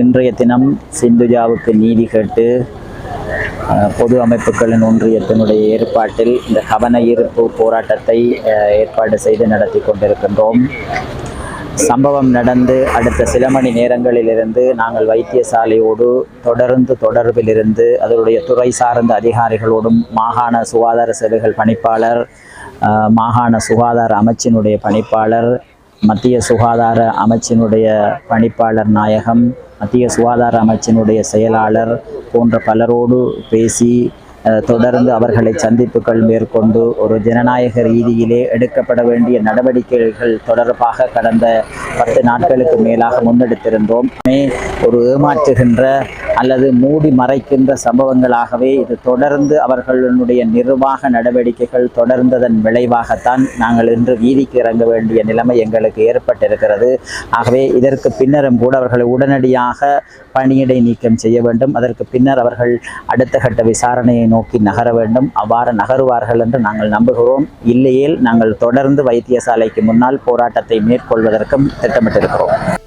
இன்றைய தினம் சிந்துஜாவுக்கு நீதி கேட்டு பொது அமைப்புகளின் ஒன்றியத்தினுடைய ஏற்பாட்டில் இந்த கவன ஈர்ப்பு போராட்டத்தை ஏற்பாடு செய்து நடத்தி கொண்டிருக்கின்றோம். சம்பவம் நடந்து அடுத்த சில மணி நேரங்களிலிருந்து நாங்கள் வைத்தியசாலையோடு தொடர்ந்து தொடர்பிலிருந்து அதனுடைய துறை சார்ந்த அதிகாரிகளோடும் மாகாண சுகாதார சேவைகள் பணிப்பாளர் மாகாண சுகாதார அமைச்சினுடைய பணிப்பாளர் மத்திய சுகாதார அமைச்சினுடைய பணிப்பாளர் நாயகம் மத்திய சுகாதார அமைச்சினுடைய செயலாளர் போன்ற பலரோடு பேசி தொடர்ந்து அவர்களை சந்திப்புகள் மேற்கொண்டு ஒரு ஜனநாயக ரீதியிலே எடுக்கப்பட வேண்டிய நடவடிக்கைகள் தொடர்பாக கடந்த பத்து நாட்களுக்கு மேலாக முன்னெடுத்திருந்தோம். மே ஒரு ஏமாற்றுகின்ற அல்லது மூடி மறைக்கின்ற சம்பவங்களாகவே இது தொடர்ந்து அவர்களுடைய நிர்வாக நடவடிக்கைகள் தொடர்ந்ததன் விளைவாகத்தான் நாங்கள் இன்று வீதிக்கு இறங்க வேண்டிய நிலைமை எங்களுக்கு ஏற்பட்டிருக்கிறது. ஆகவே இதற்கு பின்னரும் கூட அவர்களை உடனடியாக பணியிடை நீக்கம் செய்ய வேண்டும். அதற்கு பின்னர் அவர்கள் அடுத்த கட்ட விசாரணையை நோக்கி நகர வேண்டும். அவ்வாறு நகருவார்கள் என்று நாங்கள் நம்புகிறோம். இல்லையேல் நாங்கள் தொடர்ந்து வைத்தியசாலைக்கு முன்னால் போராட்டத்தை மேற்கொள்வதற்கும் திட்டமிட்டிருக்கிறோம்.